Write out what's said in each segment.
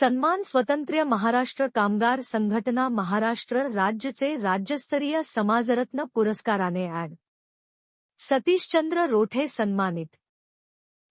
सन्मान स्वतंत्र महाराष्ट्र कामगार संघटना महाराष्ट्र राज्यचे राज्यस्तरीय समाजरत्न पुरस्काराने ॲड. सतीशचंद्र रोठे सन्मानित.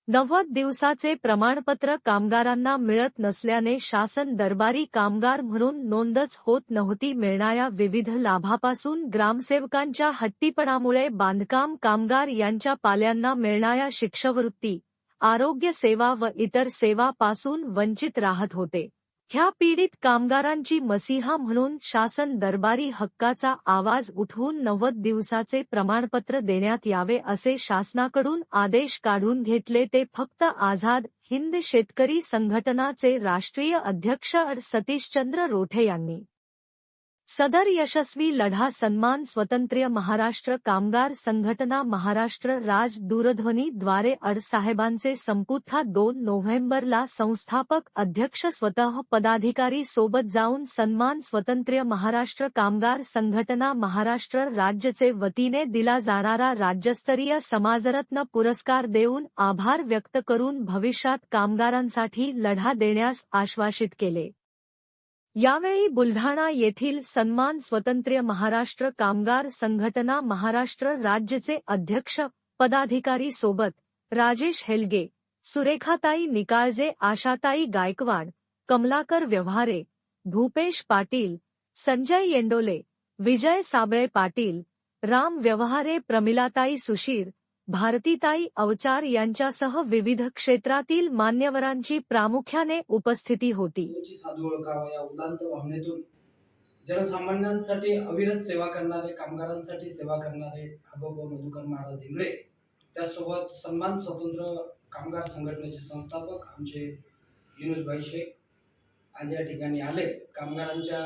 नव्वद दिवसाचे प्रमाणपत्र कामगारांना मिळत नसल्याने शासन दरबारी कामगार म्हणून नोंदच होत नव्हती मिळणाऱ्या विविध लाभापासून ग्रामसेवकांच्या हट्टीपणामुळे बांधकाम कामगार यांच्या पाल्यांना मिळणाऱ्या शिक्षवृत्ती आरोग्य सेवा व इतर सेवापासून वंचित राहत होते. ह्या पीडित कामगारांची मसीहा म्हणून शासन दरबारी हक्काचा आवाज उठवून नव्वद दिवसाचे प्रमाणपत्र देण्यात यावे असे शासनाकडून आदेश काढून घेतले ते फक्त आझाद हिंद शेतकरी संघटनाचे राष्ट्रीय अध्यक्ष सतीशचंद्र रोठे यांनी. सदर यशस्वी लढा सन्मान स्वतंत्र महाराष्ट्र कामगार संघटना महाराष्ट्र राज दूरध्वनी द्वारे अडसाहेबांचे संपुथा दोन नोव्हेंबरला संस्थापक अध्यक्ष स्वतः पदाधिकारी सोबत जाऊन सन्मान स्वतंत्र महाराष्ट्र कामगार संघटना महाराष्ट्र राज्यचे वतीने दिला जाणारा राज्यस्तरीय समाजरत्न पुरस्कार देऊन आभार व्यक्त करून भविष्यात कामगारांसाठी लढा देण्यास आश्वासित केले. यावेळी बुलढाणा येथील सन्मान स्वतंत्र महाराष्ट्र कामगार संघटना महाराष्ट्र राज्यचे अध्यक्ष पदाधिकारी सोबत राजेश हेलगे सुरेखाताई निकाळजे आशाताई गायकवाड कमलाकर व्यवहारे भूपेश पाटील संजय येंडोले विजय साबळे पाटील राम व्यवहारे प्रमिलाताई सुशीर भारतीताई अवचार यांच्यासह विविध क्षेत्रातील मान्यवरांची प्रामुख्याने उपस्थिती होती. या जनसामान्यांसाठी अविरत सेवा करणारे कामगारांसाठी सेवा करणारे आबोबा मधुकर महाराज इंगळे त्यासोबत सन्मान स्वतंत्र कामगार संघटनेचे संस्थापक आमचे युनुसभाई शेख आज या ठिकाणी आले. कामगारांच्या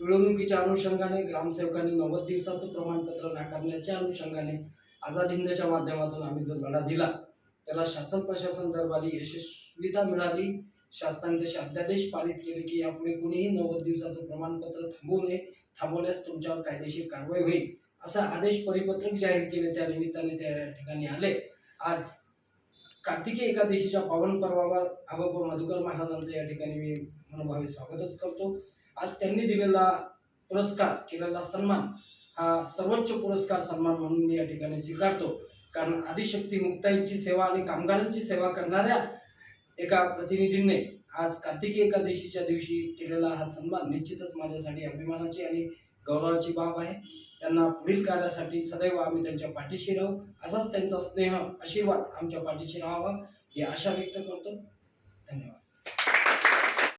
पिळवणुकीच्या अनुषंगाने ग्रामसेवकांनी नव्वद दिवसाचं प्रमाणपत्र नाकारण्याच्या अनुषंगाने आझाद हिंदच्या माध्यमातून आम्ही जो लढा दिला त्याला शासन प्रशासन दरबारी यशस्वीता मिळाली. शासनाने तसे अध्यादेश पारित केले की यापुढे कुणीही नव्वद दिवसाचं प्रमाणपत्र थांबवू नये. थांबवल्यास तुमच्यावर कायदेशीर कारवाई होईल असा आदेश परिपत्रक जाहीर केले. त्या निमित्ताने त्या ठिकाणी आले. आज कार्तिकी एकादशीच्या पावन पर्वावर आबाबा मधुकर महाराजांचं या ठिकाणी मी मनोभावे स्वागतच करतो. आज त्यांनी दिलेला पुरस्कार केलेला सन्मान हा सर्वोच्च पुरस्कार सन्मान म्हणून मी या ठिकाणी स्वीकारतो. कारण आदिशक्ती मुक्ताईची सेवा आणि कामगारांची सेवा करणाऱ्या एका प्रतिनिधींनी आज कार्तिकी एकादशीच्या दिवशी केलेला हा सन्मान निश्चितच माझ्यासाठी अभिमानाची आणि गौरवाची बाब आहे. त्यांना पुढील कार्यासाठी सदैव आम्ही त्यांच्या पाठीशी राहू. असाच त्यांचा स्नेह आशीर्वाद आमच्या पाठीशी राहावा ही आशा व्यक्त करतो. धन्यवाद.